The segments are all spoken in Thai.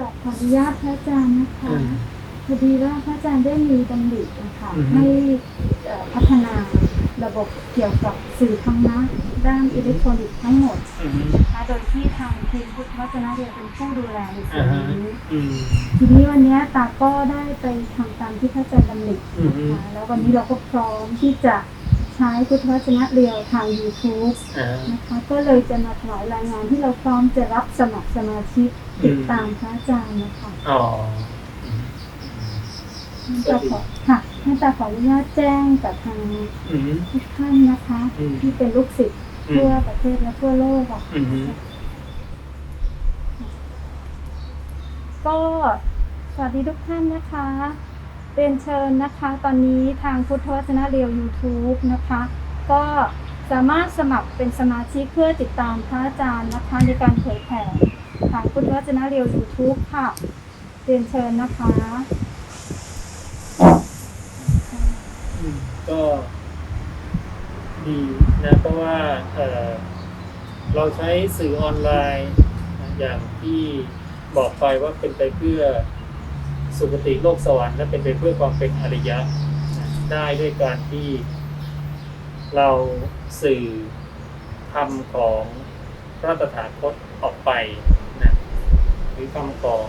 กับขออนุญาตพระอาจารย์นะคะอืมพอดีว่าพระอาจารย์ได้มีดำรินะคะอือฮึให้เอ่อพัฒนาระบบเกี่ยวกับสื่อธรรมะด้านอิเล็กทรอนิกส์ทั้งหมดอืมนะคะโดยที่ทางทีมพุทธวจนะเรียนเป็นผู้ดูแลในส่วอ่านฮะนี้อืมทีนี้วันนี้ตาก็ได้ไปทำตามที่พระอาจารย์ดำริอืมนะคะแล้ววันนี้เราก็พร้อมที่จะ ใช้พุทธวจนะเรียวทาง YouTube อ่านะคะก็เลยจะมาถวายรายงานที่เราพร้อมจะรับสมัครสมาชิกอืมติดตามพระอาจารย์นะคะอ๋อท่านตาขอค่ะท่านตาขออนุญาตแจ้งกับทางอืมทุกท่านนะคะอืมที่เป็นลูกศิษย์อืทั่วมประเทศและทั่วโลกอะอืมก็สวัสดีทุกท่านนะคะ เรียนเชิญนะคะ ตอนนี้ทางพุทธวจนะเรียว YouTube นะคะ ก็สามารถสมัครเป็นสมาชิกเพื่อติดตามพระอาจารย์นะคะในการเผยแผ่ทางพุทธวจนะเรียว YouTube ค่ะเรียนเชิญนะคะ อืมก็ดีนะเพราะว่าเอ่อเราใช้สื่อออนไลน์นะอย่างที่บอกไปว่าเป็นไปเพื่อ สุคติโลกสวรรค์และเป็นไปเพื่อความเป็นอริยะได้ด้วยการที่เราสื่อคำของพระตถาคตออกไปนะหรือคำของ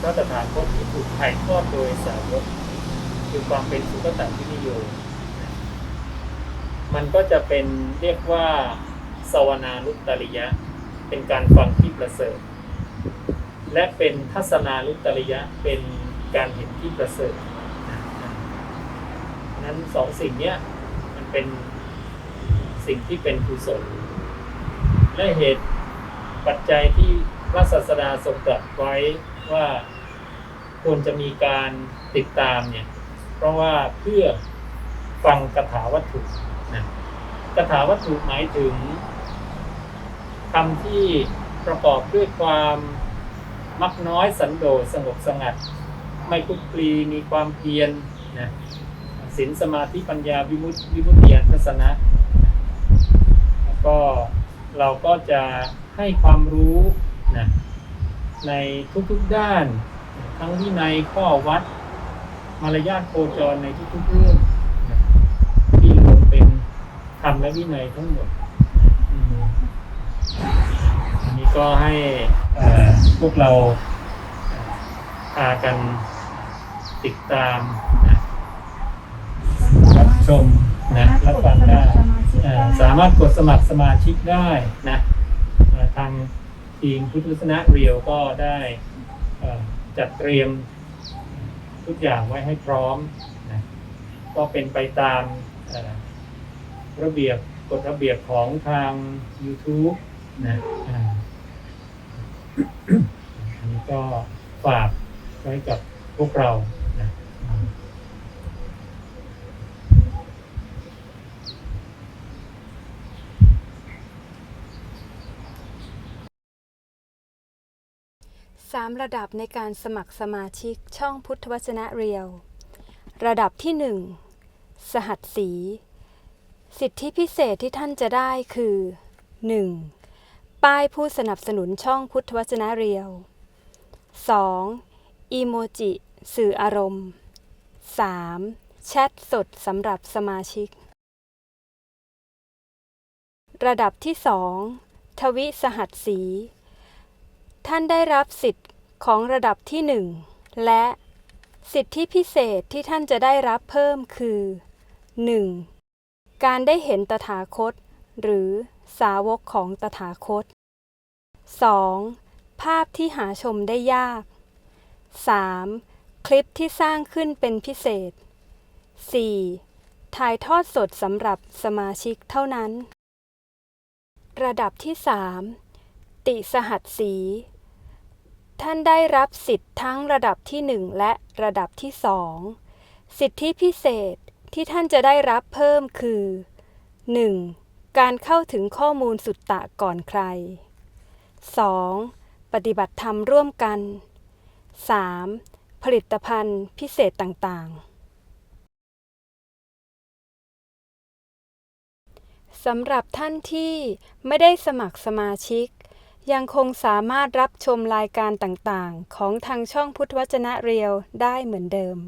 พระตถาคตที่ถูกถ่ายทอดโดยสาวกคือความเป็นสุขตวินิโยนะมันก็จะเป็นเรียกว่าสวนานุตตริยะ เป็นการฟังที่ประเสริฐ และเป็นทัศนานุตตริยะเป็นการเห็นที่ประเสริฐนั้นสองสิ่งเนี้ยมันเป็นสิ่งที่เป็นกุศลและเหตุปัจจัยที่พระศาสดาทรงตรัสไว้ว่าควรจะมีการติดตามเนี่ย เพราะว่าเพื่อฟังคาถาวัตถุนะคาถาวัตถุหมายถึงคำที่ประกอบด้วยความ มักน้อยสันโดษสงบสงัด ไม่คลุกคลีมีความเพียรนะศีลสมาธิปัญญาวิมุตติวิมุตติญาณทัศนะแล้วก็เราก็จะให้ความรู้นะในทุกๆด้าน ทั้งวินัยข้อวัด มารยาทโคจรในทุกๆเรื่องที่รวมเป็นธรรมและวินัยทั้งหมดอืมอันนี้ ก็ให้พวกเราพากันติดตามนะรับชมนะรับฟังได้สามารถกดสมัครสมาชิกได้นะทางทีมพุทธศาสนาเรียวก็ได้จัดเตรียมทุกอย่างไว้ให้พร้อมนะก็เป็นไปตามระเบียบกฎระเบียบของทาง YouTube นะ อันนี้ก็ฝากไว้กับพวกเรานะสามระดับในการสมัครสมาชิกช่องพุทธวจนะเรียว ระดับที่หนึ่งสหัสสี สิทธิพิเศษที่ท่านจะได้คือ 1. ป้ายผู้สนับสนุนช่องพุทธวจนะเรียว 2. อีโมจิ สื่ออารมณ์ 3. แชทสดสำหรับสมาชิก ระดับที่ 2 ทวิสหัสสี ท่านได้รับสิทธิ์ของระดับที่หนึ่งและสิทธิพิเศษที่ท่านจะได้รับเพิ่มคือ 1. การได้เห็นตถาคต หรือ สาวกของตถาคต 2. ภาพที่หาชมได้ยาก 3. คลิปที่สร้างขึ้นเป็นพิเศษ 4. ถ่ายทอดสดสำหรับสมาชิกเท่านั้น ระดับที่ 3 ติสหัสสี ท่านได้รับสิทธิ์ทั้งระดับที่ 1 และระดับที่ 2 สิทธิพิเศษที่ท่านจะได้รับเพิ่มคือ 1. การเข้าถึงข้อมูลสุตตะก่อนใคร 2. ปฏิบัติธรรมร่วมกัน 3. ผลิตภัณฑ์พิเศษต่างๆ สำหรับท่านที่ไม่ได้สมัครสมาชิก ยังคงสามารถรับชมรายการต่างๆ ของทางช่องพุทธวจนะเรียวได้เหมือนเดิม